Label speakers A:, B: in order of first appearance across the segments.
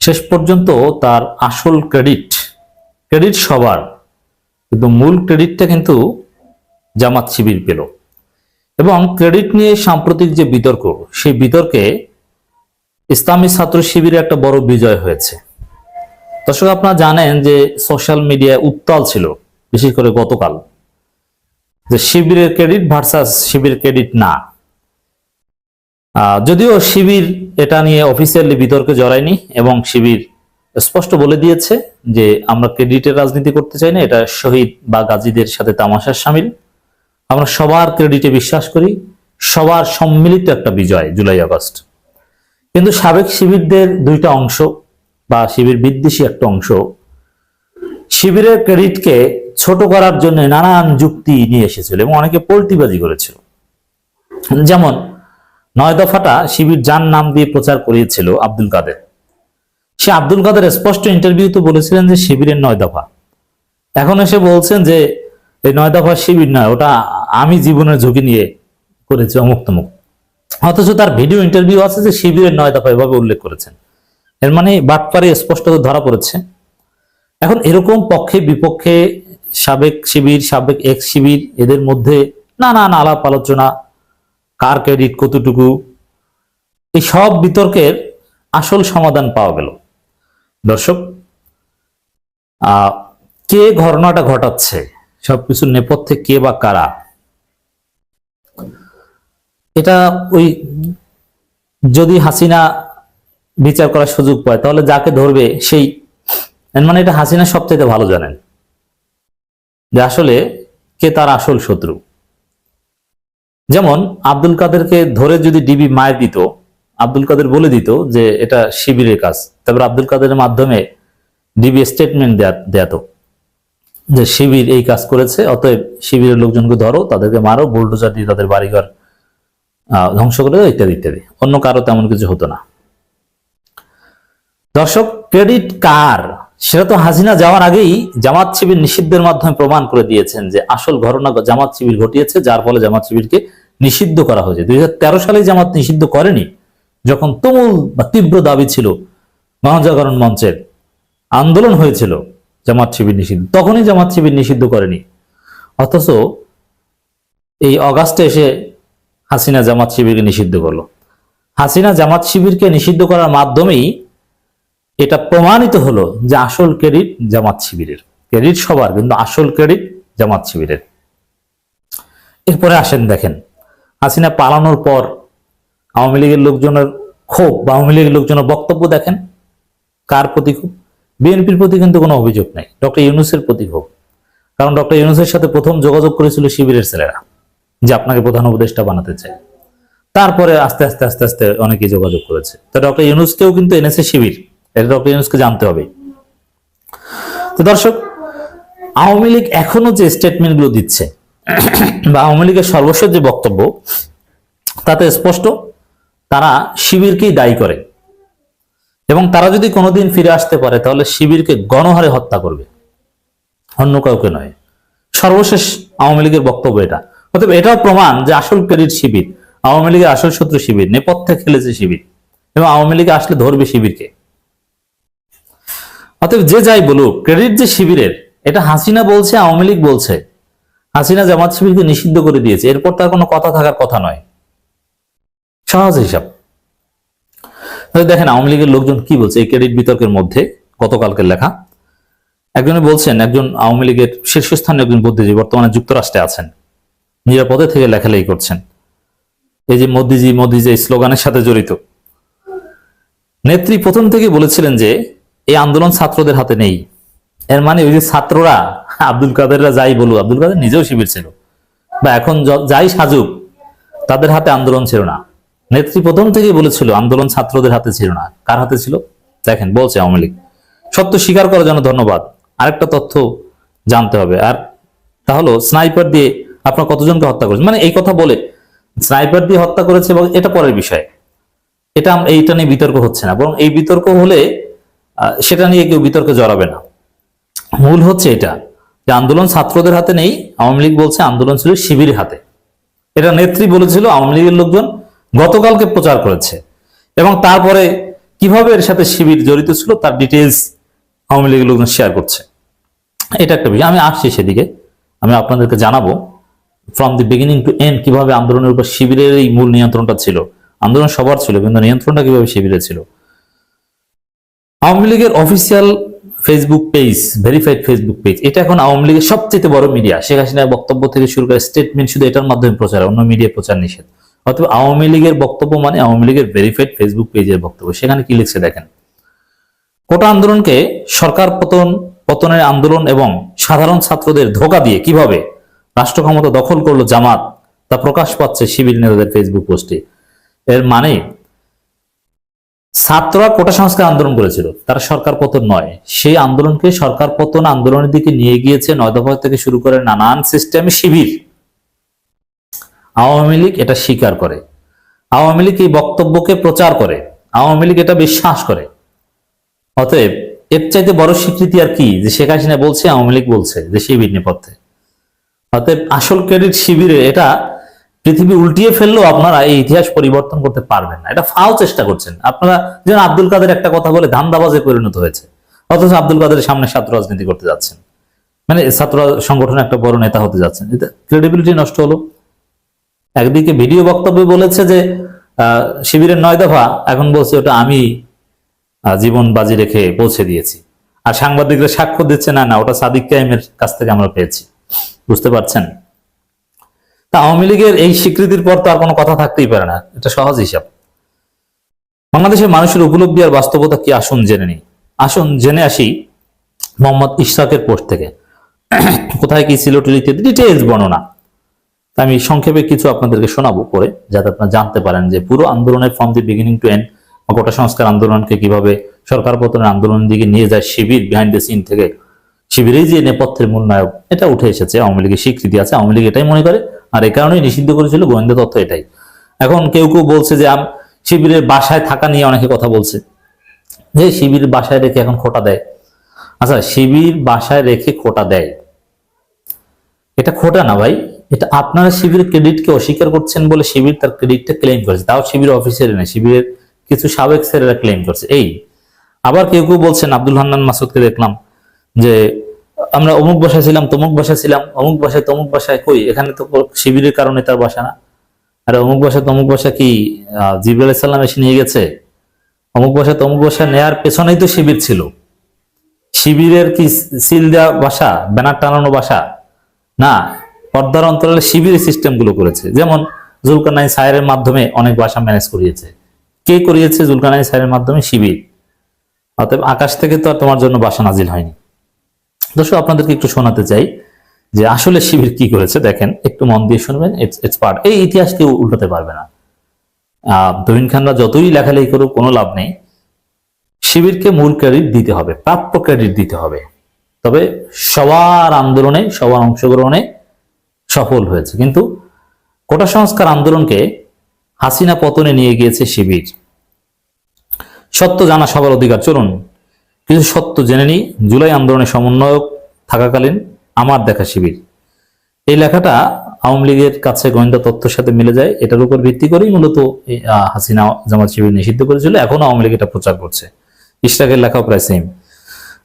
A: শেষ পর্যন্ত তার আসল ক্রেডিট ক্রেডিট সবার, কিন্তু মূল ক্রেডিটটা কিন্তু জামাত শিবির পেল। এবং ক্রেডিট নিয়ে সাম্প্রতিক যে বিতর্ক, সেই বিতর্কে ইসলামী ছাত্র শিবিরে একটা বড় বিজয় হয়েছে। দর্শক, আপনারা জানেন যে সোশ্যাল মিডিয়ায় উত্তাল ছিল, বিশেষ করে গতকাল, যে শিবিরের ক্রেডিট ভার্সাস শিবির ক্রেডিট না। যদিও শিবির এটা নিয়ে অফিসিয়ালি বিতর্কে জড়ায়নি এবং শিবির স্পষ্ট বলে দিয়েছে যে আমরা ক্রেডিটের রাজনীতি করতে চাই না, এটা শহীদ বা গাজীদের সাথে তামাশার সামিল। আমরা সবার ক্রেডিটে বিশ্বাস করি, সবার সম্মিলিত একটা বিজয় জুলাই, আগস্ট। কিন্তু সাবেক শিবিরদের দুইটা অংশ বা শিবির বিদ্বেষী একটা অংশ, শিবিরের ক্রেডিটকে ছোট করার জন্য নানান যুক্তি নিয়ে এসেছিল এবং অনেকে পোল্টিবাজি করেছিল। যেমন নয় দফাটা শিবির যার নাম দিয়ে প্রচার করিয়েছিল আব্দুল কাদের। সে আব্দুল কাদের স্পষ্ট ইন্টারভিউতে বলেছিলেন যে শিবিরের নয় দফা। এখন এসে বলছেন যে এই নয় দফা শিবির নয়, ওটা আমি জীবনের ঝুঁকি নিয়ে করেছি অমুক তমুক। অথচ তার ভিডিও ইন্টারভিউ আছে যে শিবিরের নয় দফা এভাবে উল্লেখ করেছেন। এর মানে বাটপারে স্পষ্ট ধরা পড়েছে। এখন এরকম পক্ষে বিপক্ষে সাবেক শিবির, সাবেক এক্স শিবির এদের মধ্যে নানান আলাপ আলোচনা কার ক্রেডিট কতটুকু? এই সব বিতর্কের আসল সমাধান পাওয়া গেল। দর্শক কে ঘটনাটা ঘটাচ্ছে? সবকিছুর নেপথ্যে কে বা কারা? এটা ওই যদি হাসিনা বিচার করার সুযোগ পায়, তাহলে যাকে ধরবে সেই মানে এটা হাসিনা সবচেয়ে ভালো জানেন যে আসলে কে তার আসল শত্রু। যেমন আব্দুল কাদেরকে ধরে যদি ডিবি মায়ের দিত, আব্দুল কাদের বলে দিত যে এটা শিবিরের কাজ। তারপর আব্দুল কাদের মাধ্যমে ডিবি স্টেটমেন্ট দেয়াতো যে শিবির এই কাজ করেছে, অতএব শিবিরের লোকজনকে ধরো, তাদেরকে মারো বুলডোজার দিয়ে তাদের বাড়িঘর ধ্বংস করে দাও, ইত্যাদি ইত্যাদি। অন্য কারও তেমন কিছু হতো না। দর্শক ক্রেডিট কার সেটা তো হাসিনা যাওয়ার আগেই জামাত শিবির নিষিদ্ধের মাধ্যমে প্রমাণ করে দিয়েছেন যে আসল ঘটনা জামাত শিবির ঘটিয়েছে, যার ফলে জামাত শিবিরকে নিষিদ্ধ করা হয়েছে। দুই হাজার তেরো সালে জামাত নিষিদ্ধ করেনি, যখন তুমুল বা তীব্র দাবি ছিল গণজাগরণ মঞ্চের। আন্দোলন হয়েছিল জামাত শিবির নিষিদ্ধ, তখনই জামাত শিবির নিষিদ্ধ করেনি। অথচ এই অগাস্টে এসে হাসিনা জামাত শিবিরকে নিষিদ্ধ করল। হাসিনা জামাত শিবিরকে নিষিদ্ধ করার মাধ্যমেই এটা প্রমাণিত হলো যে আসল ক্রেডিট জামাত শিবিরের। ক্রেডিট সবার, কিন্তু আসল ক্রেডিট জামাত শিবিরের। এরপরে আসেন, দেখেন, হাসিনা পালানোর পর আওয়ামী লীগের লোকজনের ক্ষোভ বা আওয়ামী লীগের লোকজনের বক্তব্য দেখেন। কার প্রতি ক্ষোভ? বিএনপির প্রতি কিন্তু কোনো অভিযোগ নাই। ডক্টর ইউনুসের প্রতি ক্ষোভ। কারণ ডক্টর ইউনুসের সাথে প্রথম যোগাযোগ করেছিল শিবিরের ছেলেরা, যে আপনাকে প্রধান উপদেষ্টা বানাতে চায়। তারপরে আস্তে আস্তে আস্তে আস্তে অনেকে যোগাযোগ করেছে। তো ডক্টর ইউনুসকেও কিন্তু এনেছে শিবির। এটা ডক্টর ইউনুসকে জানতে হবে। তো দর্শক, আওয়ামী লীগ এখনও যে স্টেটমেন্টগুলো দিচ্ছে, বা আওয়ামী লীগের সর্বস্ব যে বক্তব্য, তাতে স্পষ্ট, তারা শিবিরকেই দায়ী করে। এবং তারা যদি কোনোদিন ফিরে আসতে পারে, তাহলে শিবিরকে গণহারে হত্যা করবে। অন্য কাউকে নয়। সর্বশেষ আওয়ামী লীগের বক্তব্য এটা। অতএব এটাও প্রমাণ যে আসল ক্রেডিট শিবির, আওয়ামী লীগের আসল শত্রু শিবির, নেপথ্যে খেলেছে শিবির, এবং আওয়ামী লীগে আসলে ধরবে শিবিরকে। অতএব যে যাই বলুক ক্রেডিট যে শিবিরের, এটা হাসিনা বলছে, আওয়ামী লীগ বলছে। হাসিনা জামাত শিবিরকে নিষিদ্ধ করে দিয়েছে, এরপর তার কোনো কথা থাকার কথা নয়। সহজ হিসাব। দেখেন, আওয়ামী লীগের লোকজন কি বলছে? এই ক্রেডিট বিতর্কের মধ্যে গতকালকের লেখা, একজনে বলছেন, একজন আওয়ামী লীগের শীর্ষস্থানীয় একজন বুদ্ধিজীবী বর্তমানে যুক্তরাষ্ট্রে আছেন। নিরাপদে থেকে লেখালেখি করছেন। এই যে মোদিজি মোদিজি স্লোগানের সাথে জড়িত। নেত্রী প্রথম থেকে বলেছিলেন যে এই আন্দোলন ছাত্রদের হাতে নেই। এর মানে ওই যে ছাত্ররা, আব্দুল কাদেররা যাই বলুক, আব্দুল কাদের নিজেও শিবির ছিল। বা এখন যাই সাজুক, তাদের হাতে আন্দোলন ছিল না। নেত্রী প্রথম থেকেই বলেছিল, আন্দোলন ছাত্রদের হাতে ছিল না। কার হাতে ছিল? দেখেন, বলছে আওয়ামী লীগ। সত্য স্বীকার করার জন্য ধন্যবাদ। আরেকটা তথ্য জানতে হবে। আর তা হলো, স্নাইপার দিয়ে আপনার কতজনকে হত্যা করেছে? মানে এই কথা বলে, স্নাইপার দিয়ে হত্যা করেছে এটা পরের বিষয়। এটা এইটা নিয়ে বিতর্ক হচ্ছে না। বরং এই বিতর্ক হলে সেটা নিয়ে কেউ বিতর্কে জড়াবে না। মূল হচ্ছে এটা, যে আন্দোলন ছাত্রদের হাতে নেই, আওয়ামী লীগ বলছে আন্দোলন ছিল শিবির হাতে। এটা নেত্রী বলেছিল আওয়ামী লীগের লোকজন, গতকালকে প্রচার করেছে। এবং তারপরে কীভাবে এর সাথে শিবির জড়িত ছিল, তার ডিটেলস আওয়ামী লীগের লোকজন শেয়ার করছে। এটা একটা বিষয়। আমি আসছি সেদিকে। আমি আপনাদেরকে জানাব from the beginning to end কীভাবে আন্দোলনের উপর শিবিরের এই মূল নিয়ন্ত্রণটা ছিল। আন্দোলন সবার ছিল, কিন্তু নিয়ন্ত্রণটা কীভাবে শিবিরে ছিল? আওয়ামী লীগের official facebook page verified facebook page এটা এখন আওয়ামী লীগের সবচেয়ে বড় মিডিয়া শেখ হাসিনার বক্তব্য থেকে শুরু করে স্টেটমেন্ট শুধু এটার মাধ্যমে প্রচার, অন্য মিডিয়া প্রচার নিষেধ। অথবা আওয়ামী লীগের বক্তব্য মানে আওয়ামী লীগের ভেরিফাইড ফেসবুক পেজের বক্তব্য। সেখানে কি লিখছে দেখেন? কোটা আন্দোলনকে সরকার পতন, পতনের আন্দোলন এবং সাধারণ ছাত্রদের ধোকা দিয়ে কীভাবে রাষ্ট্র ক্ষমতা দখল করল জামাত, তা প্রকাশ পাচ্ছে শিবির নেতাদের ফেসবুক পোস্টে এর মানে ছাত্ররা কোটা সংস্কার আন্দোলন করেছিল তারা সরকার পতন নয়। সেই আন্দোলনকে সরকার পতন আন্দোলনের দিকে নিয়ে গিয়েছে নয় দফা থেকে শুরু করে নানান সিস্টেমে শিবির। আওয়ামী লীগ এটা স্বীকার করে। আওয়ামী লীগ এই বক্তব্যকে প্রচার করে। আওয়ামী লীগ এটা বিশ্বাস করে। অতএব এর চাইতে বড় স্বীকৃতি আর কি? যে শেখ হাসিনা বলছে, আওয়ামী লীগ বলছে, যে শিবির নেপথ্যে অতএব আসল ক্রেডিট শিবিরে এটা পৃথিবী উল্টিয়ে ফেললেও আপনারা এই ইতিহাস পরিবর্তন করতে পারবেন না। এটা ফাও চেষ্টা করছেন। আপনারা যেন আব্দুল কাদের একটা কথা বলে ধান্দাবাজে পরিণত হয়েছে, অথচ আব্দুল কাদের সামনে ছাত্র রাজনীতি করতে যাচ্ছেন। মানে ছাত্র সংগঠনের একটা বড় নেতা হতে যাচ্ছেন। ক্রেডিবিলিটি নষ্ট হলো। একদিকে ভিডিও বক্তব্যে বলেছে যে শিবিরের নয় দফা, এখন বলছে ওটা আমি জীবন বাজি রেখে পৌঁছে দিয়েছি। আর সাংবাদিকরা সাক্ষ্য দিচ্ছে, না না, ওটা সাদিক কাইমের কাছ থেকে আমরা পেয়েছি। বুঝতে পারছেন? তা আওয়ামী লীগের এই স্বীকৃতির পর তো আর কোনো কথা থাকতেই পারে না। এটা সহজ হিসাব। বাংলাদেশের মানুষের উপলব্ধি আর বাস্তবতা কি আসুন জেনে নিই। আসুন জেনে আসি মোহাম্মদ ইশরাকের পোস্ট থেকে। কোথায় কি ছিল টিলিতে? ডিটেলস বর্ণনা। আমি সংক্ষেপে কিছু আপনাদেরকে শোনাবো পরে, যাতে আপনারা জানতে পারেন যে পুরো আন্দোলনের from the beginning to end গোটা সংস্কার আন্দোলনকে কীভাবে সরকার পতনের আন্দোলনের দিকে নিয়ে যায় শিবির বিহাইন্ড দ্য সিন থেকে। শিবিরেই যে নেপথ্যের মূল নায়ক, এটা উঠে এসেছে। আওয়ামী লীগের স্বীকৃতি আছে। আওয়ামী লীগ এটাই মনে করে। আর এই কারণেই নিষিদ্ধ করেছিল গোয়েন্দা তথ্য এটাই। এখন কেউ কেউ বলছে যে শিবিরের বাসায় থাকা নিয়ে অনেকে কথা বলছে। যে শিবির বাসায় রেখে এখন খোটা দেয়। আচ্ছা শিবির বাসায় রেখে খোটা দেয়। এটা খোটা না ভাই। এটা আপনারা শিবির ক্রেডিটকে অস্বীকার করছেন বলে শিবির তার ক্রেডিটটা ক্লেম করেছে। তাও শিবির অফিসের না শিবিরের কিছু সাবেক স্যারেরা ক্লেম করছে। এই, আবার কেউ কেউ বলছেন, আব্দুল হান্নান মাসুদকে দেখলাম যে আমরা অমুক বাসায় ছিলাম তমুক বাসায় ছিলাম অমুক বাসায় তমুক বাসায় কই? এখানে তো শিবিরের কারণে তার বাসা না। আরে অমুক বাসায় তমুক বাসা কি আহ, জিবরাল সাল্লাম এসে নিয়ে গেছে? অমুক বাসায় তমুক বাসা নেয়ার পেছনেই তো শিবির ছিল। শিবিরের কি সিল দেওয়া বাসা ব্যানার টানানো বাসা? না পর্দার অন্তরালে শিবির সিস্টেমগুলো করেছে। যেমন জুলকানাই সায়ের মাধ্যমে অনেক বাসা ম্যানেজ করিয়েছে। কে করিয়েছে? জুলকানাই সায়ের মাধ্যমে শিবির। অতএব আকাশ থেকে তো আর তোমার জন্য বাসা নাজিল হয়নি। দর্শক, আপনাদেরকে একটু শোনাতে চাই যে আসলে শিবির কি করেছে। দেখেন, একটু মন দিয়ে শুনবেন এই ইতিহাস কেউ উল্টাতে পারবে না। তহিন খানরা যতই লেখালেখি করুক, কোনো লাভ নেই। শিবিরকে মূল ক্রেডিট দিতে হবে, প্রাপ্য ক্রেডিট দিতে হবে। তবে সবার আন্দোলনে, সবার অংশগ্রহণে সফল হয়েছে। কিন্তু কোটা সংস্কার আন্দোলনকে হাসিনা পতনে নিয়ে গিয়েছে শিবির। সত্য জানা সবার অধিকার। চলুন কিছু সত্য জেনে নিই, জুলাই আন্দোলনের সমন্বয়ক থাকাকালীন আমার দেখা শিবির। এই লেখাটা আওয়ামী লীগের কাছে গোয়েন্দা তথ্যের সাথে মিলে যায়, এটার উপর ভিত্তি করেই মূলত হাসিনা জামাত শিবির নিষিদ্ধ করেছিল এখনও আওয়ামী লীগ এটা প্রচার করছে। ইশরাকের লেখাও প্রায় সেম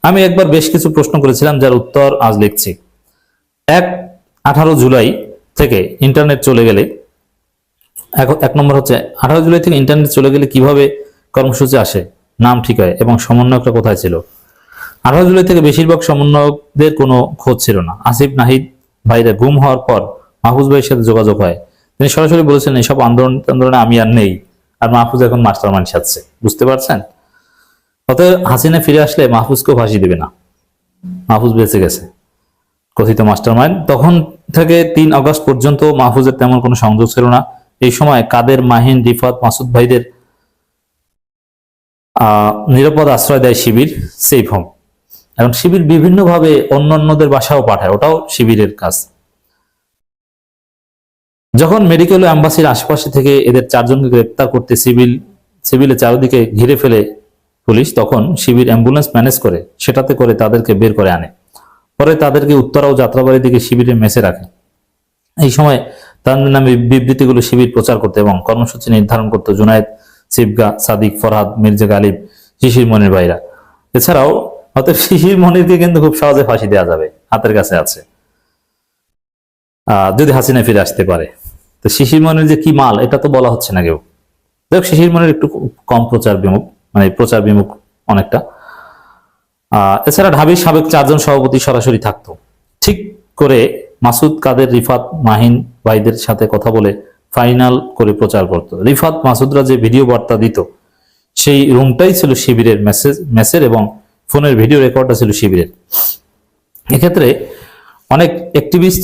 A: আমি একবার বেশ কিছু প্রশ্ন করেছিলাম, যার উত্তর আজ লিখছি। এক, আঠারো জুলাই থেকে ইন্টারনেট চলে গেলে এক নম্বর হচ্ছে, আঠারো জুলাই থেকে ইন্টারনেট চলে গেলে কীভাবে কর্মসূচি আসে? নাম ঠিক হয় এবং সমন্বয়করা কোথায় ছিল? আঠারো জুলাই থেকে বেশিরভাগ সমন্বয়কদের কোনো খোঁজ ছিল না। আসিফ, নাহিদ ভাইরা গুম হওয়ার পর মাহফুজ ভাইয়ের সাথে যোগাযোগ হয়। তিনি সরাসরি বলেছিলেন এইসব আন্দোলন আন্দোলনে আমি আর নেই আর মাহফুজ এখন মাস্টার মাইন্ড সাজছে। বুঝতে পারছেন? অতএব হাসিনা ফিরে আসলে মাহফুজকেও ফাঁসি দিবে না। মাহফুজ বেঁচে গেছে। কথিত মাস্টার মাইন্ড তখন থেকে তিন আগস্ট পর্যন্ত মাহফুজের তেমন কোনো সংযোগ ছিল না। এই সময় কাদের মাহিন, রিফাত, মাসুদ ভাইদের নিরাপদ আশ্রয় দেয় শিবির সেফ হোম এখন শিবির বিভিন্নভাবে অন্য অন্যদের বাসাও পাঠায়, ওটাও শিবিরের কাজ। যখন মেডিকেল ও অ্যাম্বাসির আশেপাশে থেকে এদের চারজনকে গ্রেপ্তার করতে সিভিল সিভিলে চারিদিকে ঘিরে ফেলে পুলিশ, তখন শিবির অ্যাম্বুলেন্স ম্যানেজ করে, সেটাতে করে তাদেরকে বের করে আনে। পরে তাদেরকে উত্তরা ও যাত্রাবাড়ির দিকে শিবিরে মেসে রাখে। এই সময় তাদের নামে বিবৃতিগুলো শিবির প্রচার করতে এবং কর্মসূচি নির্ধারণ করতে জুনায়েদ শিবগা সাদিক, ফরহাদ, মির্জা গালিব, শিশির মনির ভাইরা। এছাড়াও হয়তো শিশির মনিরকে কিন্তু খুব সহজে ফাঁসি দেওয়া যাবে, হাতের কাছে আছে। যদি হাসিনা ফিরে আসতে পারে। তো শিশির মনির যে কি মাল, এটা তো বলা হচ্ছে না কেউ। দেখ শিশির মনির একটু কম প্রচার বিমুখ মানে প্রচার বিমুখ অনেকটা। এছাড়া ঢাবির সাবেক চারজন সভাপতি সরাসরি থাকতো। ঠিক করে মাসুদ কাদের, রিফাত, মাহিন ভাইদের সাথে কথা বলে ফাইনাল করে প্রচার করত। রিফাত মাসুদরা যে ভিডিও বার্তা দিত, সেই রুমটাই ছিল শিবিরের মেসেজ, মেসের এবং ফোনের ভিডিও রেকর্ডটা ছিল শিবিরের। এক্ষেত্রে অনেক অ্যাক্টিভিস্ট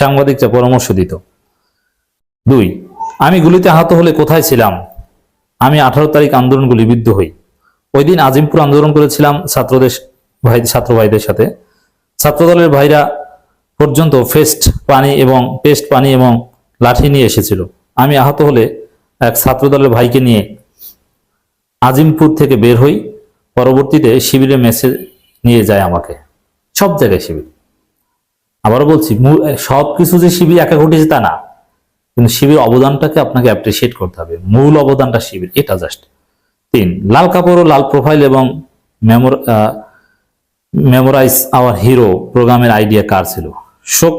A: সাংবাদিকরা পরামর্শ দিত। দুই, আমি গুলিতে আহত হলে কোথায় ছিলাম? আমি আঠারো তারিখ আন্দোলন গুলিবিদ্ধ হই। ওই দিন আজিমপুর আন্দোলন করেছিলাম ছাত্রদের, ভাই, ছাত্র ভাইদের সাথে। ছাত্রদলের ভাইরা পর্যন্ত ফেস্ট পানি এবং, পেস্ট পানি এবং লাঠি নিয়ে এসেছিল। আমি আহত হলে এক ছাত্রদলের ভাইকে নিয়ে আজিমপুর থেকে বের হই। পরবর্তীতে শিবিরে মেসেজ নিয়ে যায় আমাকে। সব জায়গায় শিবির। আবারও বলছি সব কিছু যে শিবির একা ঘটেছে তা না। কিন্তু শিবির অবদানটাকে আপনাকে অ্যাপ্রিসিয়েট করতে হবে। মূল অবদানটা শিবির, এটা জাস্ট তিন, লাল কাপড় ও লাল প্রোফাইল এবং মেমোর মেমোরাইজ আওয়ার হিরো প্রোগ্রামের আইডিয়া কার ছিল? শোক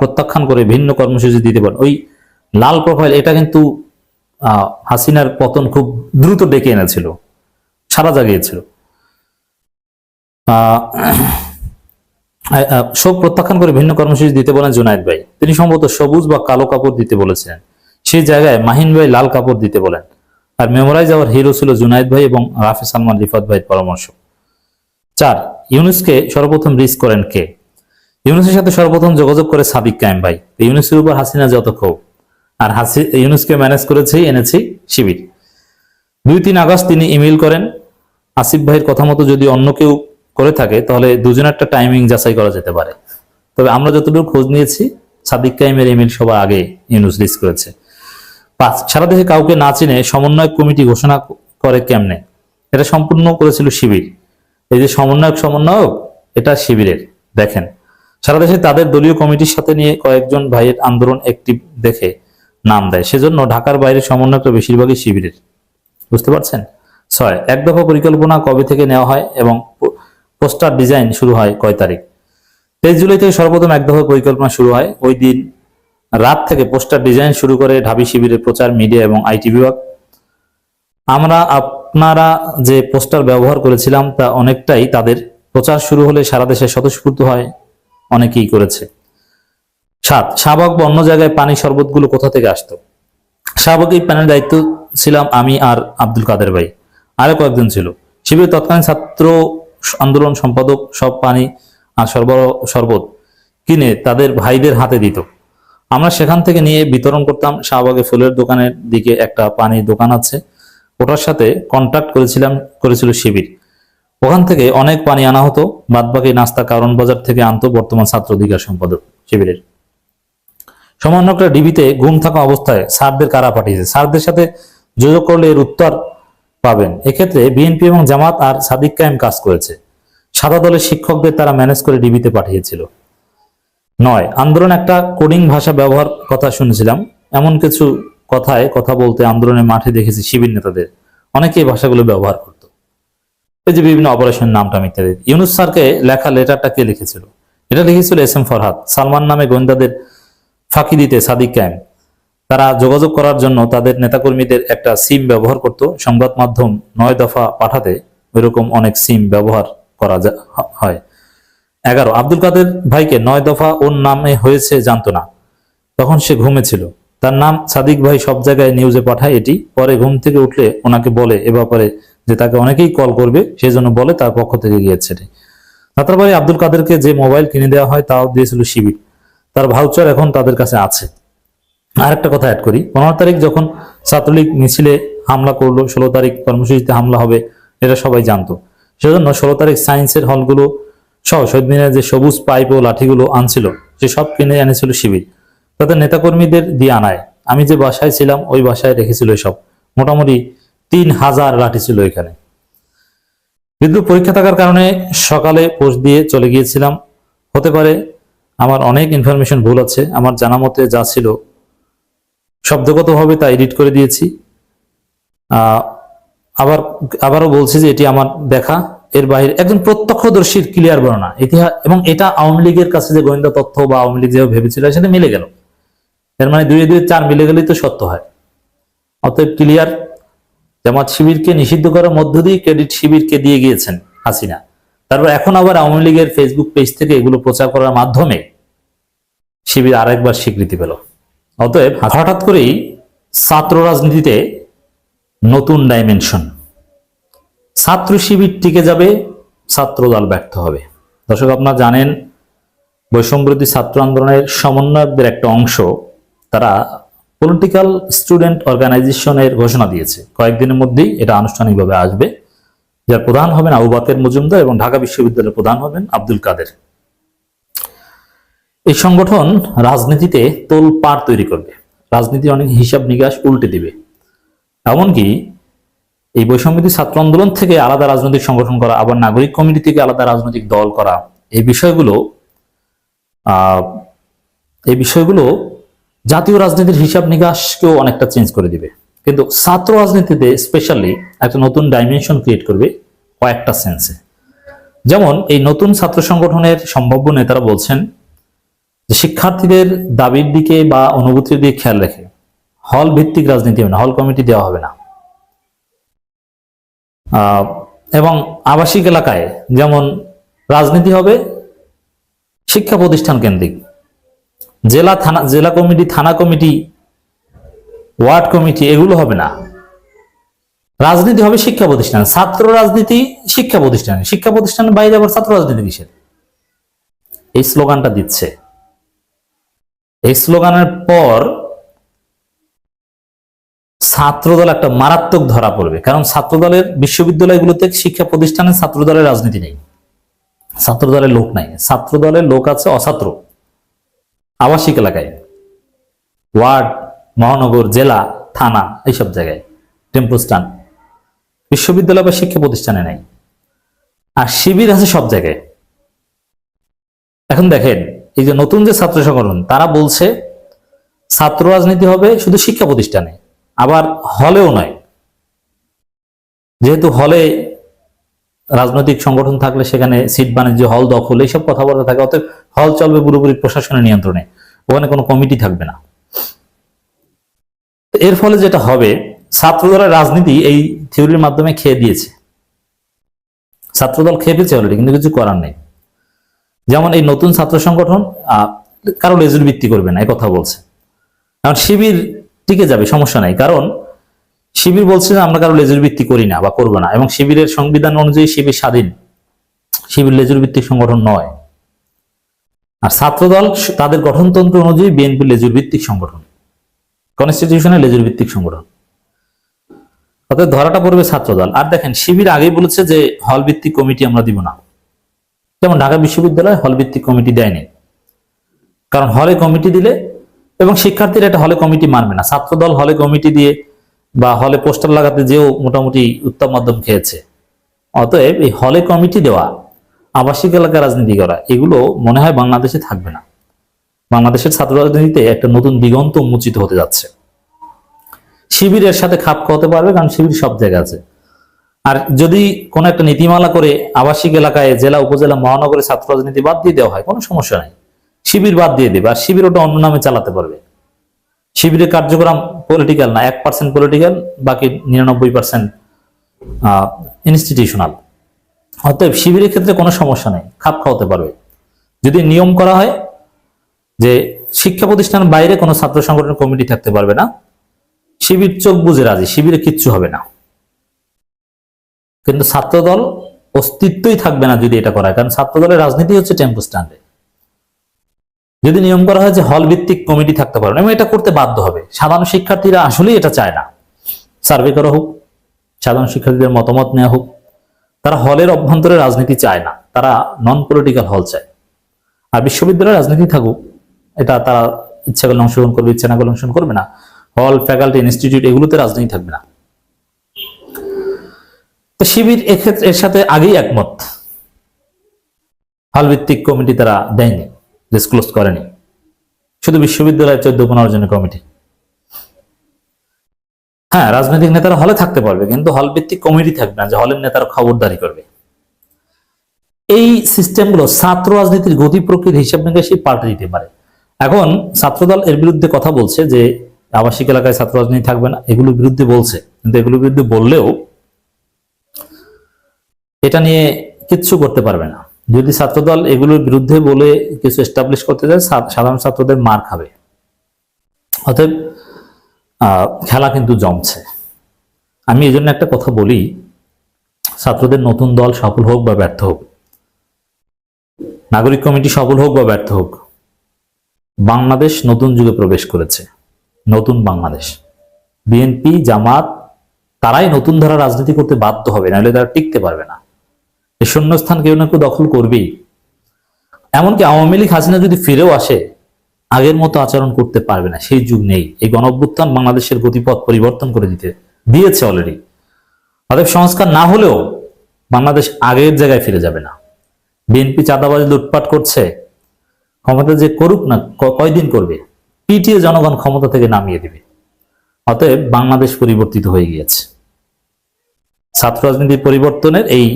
A: প্রত্যাখ্যান করে ভিন্ন কর্মসূচি দিতে পারেন। ওই লাল প্রোফাইল এটা কিন্তু হাসিনার পতন খুব দ্রুত ডেকে এনেছিল সারা জাগিয়েছিল। শোক প্রত্যাখ্যান করে ভিন্ন কর্মসূচি দিতে বলেন জুনায়েদ ভাই। তিনি সম্ভবত সবুজ বা কালো কাপড় দিতে বলেছিলেন। সেই জায়গায় মাহিন ভাই লাল কাপড় দিতে বলেন। আর মেমোরাইজ আওয়ার হিরো ছিল জুনায়েদ ভাই এবং রাফি সালমান রিফাত ভাইয়ের পরামর্শ। চার, ইউনুসকে সর্বপ্রথম রিস্ক করেন কে? ইউনুসের সাথে সর্বপ্রথম যোগাযোগ করে সাদিক কায়েম ভাই। ইউনুসের উপর হাসিনা যত ক্ষোভ, আর হাসি, ইউনুসকে ম্যানেজ করেছি এনেছি শিবির। দুই তিন আগস্ট তিনি ইমেল করেন, আসিফ ভাইয়ের কথা মতো যদি অন্য কেউ করে থাকে, তাহলে দুজনের একটা টাইমিং যাচাই করা যেতে পারে। তবে আমরা যতটুকু খোঁজ নিয়েছি সাদিক কাইমের ইমেল সবার আগে ইউনুস রিস্ক করেছে। পাঁচ সারা দেশে কাউকে না চিনে সমন্বয়ক কমিটি ঘোষণা করে কেমনে? এটা সম্পূর্ণ করেছিল শিবির। এই যে সমন্বয়ক সমন্বয়ক এটা শিবিরের। দেখেন সারা দেশে তাদের দলীয় কমিটির সাথে নিয়ে কয়েকজন ভাইয়ের আন্দোলন একটি দেখে নাম দেয়। সেজন্য ঢাকার বাইরে সমন্বয়কটা বেশিরভাগই শিবিরের। বুঝতে পারছেন? ছয়, এক দফা পরিকল্পনা কবে থেকে নেওয়া হয় এবং পোস্টার ডিজাইন শুরু হয় কয় তারিখ? তেইশ জুলাই থেকে সর্বপ্রথম এক দফা পরিকল্পনা শুরু হয়। ওই দিন রাত থেকে পোস্টার ডিজাইন শুরু করে ঢাবি শিবিরের প্রচার, মিডিয়া এবং আইটি বিভাগ। আমরা আপনারা যে পোস্টার ব্যবহার করেছিলাম তা অনেকটাই তাদের প্রচার শুরু হলে সারা দেশে স্বতঃস্ফূর্ত হয়। অনেকেই করেছে। সাত শাহবাগ বা অন্য জায়গায় পানি শরবতগুলো কোথা থেকে আসতো? শাহবাগ এই প্যানেল দায়িত্ব ছিলাম আমি আর আব্দুল কাদের ভাই। আরও কয়েকজন ছিল। শিবিরের তৎকালীন ছাত্র আন্দোলন সম্পাদক সব পানি আর সরবরাহ, শরবত কিনে তাদের ভাইদের হাতে দিত। আমরা সেখান থেকে নিয়ে বিতরণ করতাম শাহবাগে ফুলের দোকানের দিকে একটা পানির দোকান আছে। ওটার সাথে কন্ট্যাক্ট করেছিলাম, করেছিল শিবির। ওখান থেকে অনেক পানি আনা হতো, বাদবাকি নাস্তা কারণ বাজার থেকে আনতো বর্তমান ছাত্র অধিকার সম্পাদক শিবিরের। সমন্বয়করা ডিবিতে ঘুম থাকা অবস্থায় স্যারদের কারা পাঠিয়েছে? স্যারদের সাথে যোগাযোগ করলে এর উত্তর পাবেন। এক্ষেত্রে বিএনপি এবং জামাত আর সাদিক কায়েম কাজ করেছে। সাদা দলের শিক্ষকদের তারা ম্যানেজ করে ডিবিতে পাঠিয়েছিল। নয়, আন্দোলন একটা কোডিং ভাষা ব্যবহার কথা শুনেছিলাম। এমন কিছু কথায় কথা বলতে আন্দোলনের মাঠে দেখেছি শিবির নেতাদের। অনেকে এই ভাষাগুলো ব্যবহার করত এই যে বিভিন্ন অপারেশন নামটা ইত্যাদি। ইউনুস স্যারকে লেখা লেটারটা কে লিখেছিল? এটা লিখেছিল এস এম ফরহাদ। সালমান নামে গোয়েন্দাদের ফাঁকি দিতে সাদিক ক্যাম্প তারা যোগাযোগ করার জন্য তাদের নেতাকর্মীদের একটা সিম ব্যবহার করত। সংবাদ মাধ্যম নয় দফা পাঠাতে ওইরকম অনেক সিম ব্যবহার করা হয়। এগারো, আব্দুল কাদের ভাইকে নয় দফা ওর নামে হয়েছে জানতো না। তখন সে ঘুমেছিল তার নাম সাদিক ভাই সব জায়গায় নিউজে পাঠায় এটি। পরে ঘুম থেকে উঠলে ওনাকে বলে, এ ব্যাপারে যে তাকে অনেকেই কল করবে সেই জন্য বলে তার পক্ষ থেকে গিয়েছে তারপরে আব্দুল কাদেরকে যে মোবাইল কিনে দেওয়া হয়, তাও দিয়েছিল শিবির। তার ভাউচার এখন তাদের কাছে আছে। আরেকটা কথা অ্যাড করি। পনেরো তারিখ যখন ছাত্রলীগ মিছিলে হামলা করল, ষোলো তারিখ কর্মসূচিতে হামলা হবে, এটা সবাই জানতো। সেজন্য ষোলো তারিখ সায়েন্সের হলগুলো সহ শহীদ মিনারের যে সবুজ পাইপ ও লাঠিগুলো আনছিল, সে সব কিনে এনেছিল শিবির। তাদের নেতাকর্মীদের দিয়ে আনায়। আমি যে বাসায় ছিলাম, ওই বাসায় রেখেছিল সব মোটামুটি তিন হাজার লাঠি ছিল এখানে। কিন্তু পরীক্ষা থাকার কারণে সকালে পোস্ট দিয়ে চলে গিয়েছিলাম। হতে পারে আমার অনেক ইনফরমেশন ভুল আছে, আমার জানা মতে যা ছিল শব্দগতভাবে তা এডিট করে দিয়েছি। আবার, আবারও বলছি যে এটি আমার দেখা। এর বাইরে একজন প্রত্যক্ষদর্শীর ক্লিয়ার বর্ণনা। ইতিহাস এবং এটা আওয়ামী লীগের কাছে যে গোয়েন্দা তথ্য বা আওয়ামী লীগ যেভাবে ভেবেছিল সাথে মিলে গেল। এর মানে দুই দুই চার মিলে গেলেই তো সত্য হয়। অতএব ক্লিয়ার জামাত শিবিরকে নিষিদ্ধ করার মধ্য দিয়ে ক্রেডিট শিবিরকে দিয়ে গিয়েছেন হাসিনা। তারপর এখন আবার আওয়ামী লীগের ফেসবুক পেজ থেকে এগুলো প্রচার করার মাধ্যমে শিবির আরেকবার স্বীকৃতি পেল। অতএব হঠাৎ করেই ছাত্র রাজনীতিতে নতুন ডাইমেনশন ছাত্র শিবির টিকে যাবে, ছাত্র দল ব্যর্থ হবে। দর্শক, আপনারা জানেন, বৈষম্যবিরোধী ছাত্র আন্দোলনের সমন্বয়কদের একটা অংশ, তারা পলিটিক্যাল স্টুডেন্ট অর্গানাইজেশনের ঘোষণা দিয়েছে। কয়েকদিনের মধ্যেই এটা আনুষ্ঠানিকভাবে আসবে। যার প্রধান হবেন আবু বাকের মজুমদার এবং ঢাকা বিশ্ববিদ্যালয়ের প্রধান হবেন আব্দুল কাদের। এই সংগঠন রাজনীতিতে তোল পার তৈরি করবে। রাজনীতির অনেক হিসাব নিকাশ উল্টে দিবে। এমনকি এই বৈষম্যবিধি ছাত্র আন্দোলন থেকে আলাদা রাজনৈতিক সংগঠন করা, আবার নাগরিক কমিটি থেকে আলাদা রাজনৈতিক দল করা, এই বিষয়গুলো এই বিষয়গুলো জাতীয় রাজনীতির হিসাব নিকাশকেও অনেকটা চেঞ্জ করে দিবে। কিন্তু ছাত্র রাজনীতিতে স্পেশালি একটা নতুন ডাইমেনশন ক্রিয়েট করবে কয়েকটা সেন্সে যেমন এই নতুন ছাত্র সংগঠনের সম্ভাব্য নেতারা বলছেন যে শিক্ষার্থীদের দাবির দিকে বা অনুভূতির দিকে খেয়াল রেখে হল ভিত্তিক রাজনীতি হবে না, হল কমিটি দেওয়া হবে না। এবং আবাসিক এলাকায় যেমন রাজনীতি হবে, শিক্ষা প্রতিষ্ঠান কেন্দ্রিক। জেলা থানা, জেলা কমিটি, থানা কমিটি, ওয়ার্ড কমিটি, এগুলো হবে না। রাজনীতি হবে শিক্ষা প্রতিষ্ঠান, ছাত্র রাজনীতি শিক্ষা প্রতিষ্ঠানে। শিক্ষা প্রতিষ্ঠানের বাইরে আবার ছাত্র রাজনীতি কিসের? এই স্লোগানটা দিচ্ছে। এই স্লোগানের পর ছাত্রদল একটা মারাত্মক ধরা পড়বে, কারণ ছাত্রদলের বিশ্ববিদ্যালয়গুলোতে শিক্ষা প্রতিষ্ঠানে ছাত্রদলের রাজনীতি নেই। ছাত্রদলের লোক নাই। ছাত্রদলের লোক আছে অছাত্র। আবাসিক এলাকায়। ওয়ার্ড, মহানগর, জেলা, থানা, এইসব জায়গায়। Tempo stand. বিশ্ববিদ্যালয় বা শিক্ষা প্রতিষ্ঠানে নাই। আর শিবির আছে সব জায়গায়। এখন দেখেন, এই যে নতুন যে ছাত্র সংগঠন, তারা বলছে, ছাত্র রাজনীতি হবে শুধু শিক্ষা প্রতিষ্ঠানে, আবার হলেও নয়। যেহেতু হলে রাজনৈতিক সংগঠন থাকলে সেখানে সিট বাণিজ্য, হল দখল, এইসব কথাবার্তা থাকে, অতএব হল চলবে পুরোপুরি প্রশাসনের নিয়ন্ত্রণে। ওখানে কোনো কমিটি থাকবে না। এর ফলে যেটা হবে, ছাত্রদলের রাজনীতি এই থিওরির মাধ্যমে খেয়ে দিয়েছে। ছাত্রদল খেয়ে ফেলছে অলরেডি কিন্তু কিছু করার নেই। যেমন এই নতুন ছাত্র সংগঠন কারও লেজুর ভিত্তি করবে না এই কথা বলছে। কারণ শিবির টিকে যাবে, সমস্যা নাই। কারণ শিবির বলছে যে, আমরা কারও লেজুর ভিত্তি করি না বা করব না। এবং শিবিরের সংবিধান অনুযায়ী শিবির স্বাধীন। শিবির লেজুর ভিত্তিক সংগঠন নয়। আর ছাত্রদল তাদের গঠনতন্ত্র অনুযায়ী বিএনপি লেজুর ভিত্তিক সংগঠন। কনস্টিটিউশনের লেজুর ভিত্তিক সংগঠন। অর্থাৎ ধরাটা পড়বে ছাত্রদল। আর দেখেন, শিবির আগেই বলেছে যে হল ভিত্তিক কমিটি আমরা দিব না। যেমন ঢাকা বিশ্ববিদ্যালয় হল ভিত্তিক কমিটি দেয়নি। কারণ হলে কমিটি দিলে, এবং শিক্ষার্থীরা এটা হলে কমিটি মানবে না। ছাত্রদল হলে কমিটি দিয়ে বা হলে পোস্টার লাগাতে যেও মোটামুটি উত্তম মাধ্যম খেয়েছে। অতএব এই হলে কমিটি দেওয়া আবাসিক এলাকা রাজনীতি করা এগুলো মনে হয় বাংলাদেশে থাকবে না। বাংলাদেশের ছাত্র রাজনীতিতে একটা নতুন দিগন্ত উন্মোচিত হতে যাচ্ছে। শিবিরের সাথে খাপ খাওয়াতে পারবে, কারণ শিবির সব জায়গায় আছে। আর যদি কোনো একটা নীতিমালা করে আবাসিক এলাকায় জেলা, উপজেলা, মহানগরে ছাত্র রাজনীতি বাদ দিয়ে দেওয়া হয়, কোনো সমস্যা নাই। শিবির বাদ দিয়ে দেবে, আর শিবির ওটা অন্য নামে চালাতে পারবে। শিবিরের কার্যক্রম পলিটিক্যাল না, এক পার্সেন্ট পলিটিক্যাল বাকি নিরানব্বই পার্সেন্ট ইনস্টিটিউশনাল অতএব শিবিরের ক্ষেত্রে কোনো সমস্যা নেই, খাপ খাওয়াতে পারবে। যদি নিয়ম করা হয় যে শিক্ষা প্রতিষ্ঠানের বাইরে কোনো ছাত্র সংগঠনের কমিটি থাকতে পারবে না, শিবির চোখ বুঝে রাজি, শিবিরে কিচ্ছু হবে না। কিন্তু ছাত্রদল অস্তিত্বই থাকবে না যদি এটা করা হয়, কারণ ছাত্রদলের রাজনীতি হচ্ছে টেম্পো স্ট্যান্ডে। যদি নিয়ম করা হয় যে হল ভিত্তিক কমিটি থাকতে পারে না, এবং এটা করতে বাধ্য হবে। সাধারণ শিক্ষার্থীরা আসলেই এটা চায় না। সার্ভে করা হোক, সাধারণ শিক্ষার্থীদের মতামত নেওয়া হোক তারা হলের অভ্যন্তরে রাজনীতি চায় না, তারা নন পলিটিক্যাল হল চায়। আর বিশ্ববিদ্যালয়ে রাজনীতি থাকুক, এটা তারা ইচ্ছা করলে অংশগ্রহণ করবে, ইচ্ছা না করলে অংশগ্রহণ করবে না। হল ফ্যাকাল্টি ইনস্টিটিউট এগুলোতে রাজনীতি থাকবে না। তো শিবির এক্ষেত্রে এর সাথে আগেই একমত। হল ভিত্তিক কমিটি তারা দেয়নি ডিসক্লোজ করেনি। শুধু বিশ্ববিদ্যালয়ের চোদ্দ পনেরো জনের কমিটি হ্যাঁ রাজনৈতিক নেতারা হলে থাকতে পারবে, কিন্তু হল ভিত্তিক কমিটি থাকবে না, যে হলের নেতারা খবরদারি করবে। এই সিস্টেমগুলো ছাত্র রাজনীতির গতি প্রকৃতির হিসাব নিকাশই পাল্টে দিতে পারে। এখন ছাত্রদল এর বিরুদ্ধে কথা বলছে যে, আবাসিক এলাকায় ছাত্র রাজনীতি থাকবে না, এগুলোর বিরুদ্ধে বলছে। কিন্তু এগুলোর বিরুদ্ধে বললেও এটা নিয়ে কিচ্ছু করতে পারবে না। যদি ছাত্রদল এগুলোর বিরুদ্ধে বলে কিছু এস্টাবলিশ করতে যায় সাধারণ ছাত্রদের মার খাবে। অতএব খেলা কিন্তু জমছে। আমি এই জন্য একটা কথা বলি, ছাত্রদের নতুন দল সফল হোক বা ব্যর্থ হোক, নাগরিক কমিটি সফল হোক বা ব্যর্থ হোক, বাংলাদেশ নতুন যুগে প্রবেশ করেছে, নতুন বাংলাদেশ। বিএনপি জামাত, তারাই নতুন ধারা রাজনীতি করতে বাধ্য হবে, নাহলে তারা টিকতে পারবে না। এই শূন্যস্থান কেউ না কেউ দখল করবেই। এমনকি আওয়ামী লীগ, হাসিনা যদি ফিরেও আসে আগের মতো আচরণ করতে পারবে না, সেই যুগ নেই। এই গণঅভ্যুত্থান বাংলাদেশের গতিপথ পরিবর্তন করে দিতে, দিয়েছে অলরেডি অতএব সংস্কার না হলেও বাংলাদেশ আগের জায়গায় ফিরে যাবে না। বিএনপি চাঁদাবাজি লুটপাট করছে, ক্ষমতা যে করুক না কয়দিন করবে, পিটিয়ে জনগণ ক্ষমতা থেকে নামিয়ে দেবে। অতএব বাংলাদেশ পরিবর্তিত হয়ে গিয়েছে। ছাত্র রাজনীতির পরিবর্তনের এই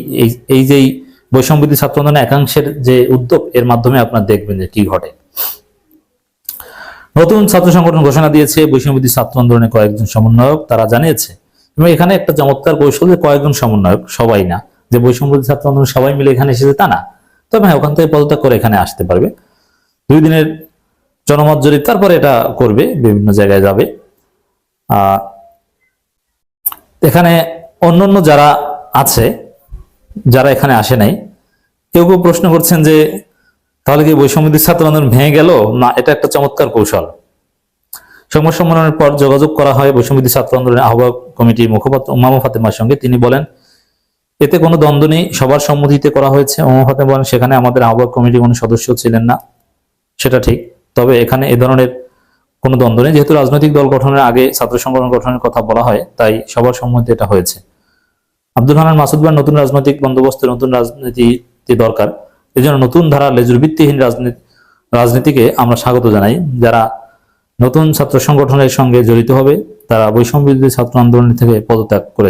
A: এই যেই বৈষম্যবিধি ছাত্র আন্দোলনের একাংশের যে উদ্যোগ, এর মাধ্যমে আপনার দেখবেন যে কি ঘটে। নতুন ছাত্র সংগঠন ঘোষণা দিয়েছে বৈষম্যবিধি ছাত্র আন্দোলনের কয়েকজন সমন্বয়ক। তারা জানিয়েছে, এবং এখানে একটা চমৎকার কৌশল যে কয়েকজন সমন্বয়ক, সবাই না। যে বৈষম্যবিধি ছাত্র আন্দোলন সবাই মিলে এখানে এসেছে তা না। তবে হ্যাঁ ওখান থেকে পদত্যাগ করে এখানে আসতে পারবে। দুই দিনের জনমত জরিপ, তারপরে এটা করবে, বিভিন্ন জায়গায় যাবে। এখানে অন্যান্য যারা আছে, যারা এখানে আসে নাই, কেউ কেউ প্রশ্ন করছেন যে তাহলে কি বৈষম্যবিধি ছাত্র আন্দোলন ভেঙে গেল? না, এটা একটা চমৎকার কৌশল। সংবাদ সম্মেলনের পর যোগাযোগ করা হয় বৈষম্যবিধি ছাত্র আন্দোলনের আহ্বায়ক কমিটির মুখপাত্র উমামা ফাতেমার সঙ্গে। তিনি বলেন, এতে কোনো দ্বন্দ্ব নেই, সবার সম্মতিতে করা হয়েছে। উমামা ফাতেমা বলেন, সেখানে আমাদের আহ্বায়ক কমিটির কোনো সদস্য ছিলেন না। সেটা ঠিক, তবে এখানে এ ধরনের কোনো দ্বন্দ্ব নেই। যেহেতু রাজনৈতিক দল গঠনের আগে ছাত্র সংগঠন গঠনের কথা বলা হয়, তাই সবার সম্মতি এটা হয়েছে। আব্দুল হানান মাসুদ ভাই নতুন রাজনৈতিক বন্দোবস্তে, নতুন রাজনীতি দরকার। এই জন্য নতুন ধারা লেজুর ভিত্তিহীন রাজনীতি রাজনীতিকে আমরা স্বাগত জানাই। যারা নতুন ছাত্র সংগঠনের সঙ্গে জড়িত হবে, তারা বৈষম্য ছাত্র আন্দোলন থেকে পদত্যাগ করে